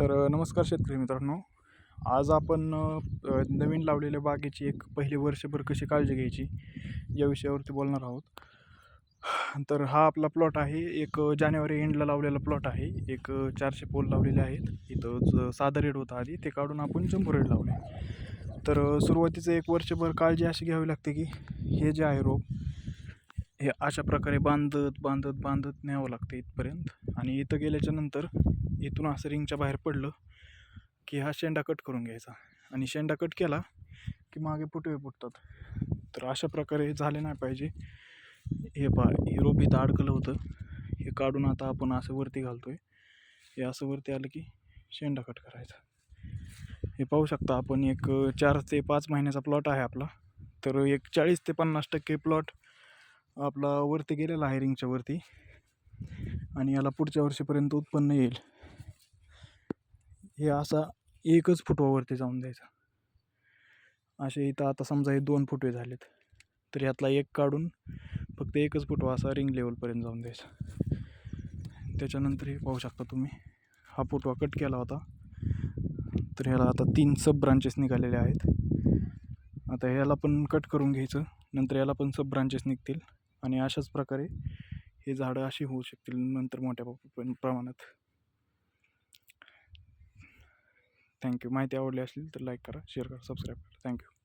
तर नमस्कार शेतकरी मित्रांनो. आज आपण नवीन लावलेल्या बागेची एक पहिले वर्षभर कशी काळजी घ्यायची या विषयावरती बोलणार आहोत. तर हा आपला प्लॉट आहे. एक जानेवारी एंडला लावलेला प्लॉट आहे. एक चारशे पोल लावलेले आहेत. इथं साधा रेड होता आधी. ते काढून आपण जम्बो रेड लावले. तर सुरुवातीचं एक वर्षभर काळजी अशी घ्यावी लागते की हे जे आहे रोप हे अशा प्रकारे बांधत बांधत बांधत न्यावं लागतं इथपर्यंत. आणि इथं गेल्याच्यानंतर इथून असं रिंगच्या बाहेर पडलं की हा शेंडा कट करून घ्यायचा. आणि शेंडा कट केला की मागे फुटवे फुटतात. तर अशा प्रकारे झाले नाही पाहिजे. हे पा हे रोप इथं अडकलं होतं. हे काढून आता आपण असं वरती घालतो आहे हे असं वरती आलं की शेंडा कट करायचा. हे पाहू शकता आपण एक चार ते पाच महिन्याचा प्लॉट आहे आपला. तर एक चाळीस ते पन्नास टक्के प्लॉट आपला वरती गेलेला आहे रिंगच्या वरती. आणि याला पुढच्या वर्षीपर्यंत उत्पन्न येईल. हे असा एकच फुटवावरती जाऊन द्यायचा. असे इथं आता समजा हे दोन फुटवे झालेत. तर यातला एक काढून फक्त एकच फुटवा असा रिंग लेवलपर्यंत जाऊन द्यायचा. त्याच्यानंतर हे पाहू शकता तुम्ही. हा फुटवा कट केला होता. तर ह्याला आता तीन सब ब्रांचेस निघालेले आहेत. आता ह्याला पण कट करून घ्यायचं. नंतर याला पण सब ब्रांचेस निघतील. आणि अशाच प्रकारे हे झाडं अशी होऊ शकतील नंतर मोठ्या प्रमाणात. थँक्यू माहिती आवडली असेल तर लाईक करा शेअर करा सबस्क्राईब करा. थँक्यू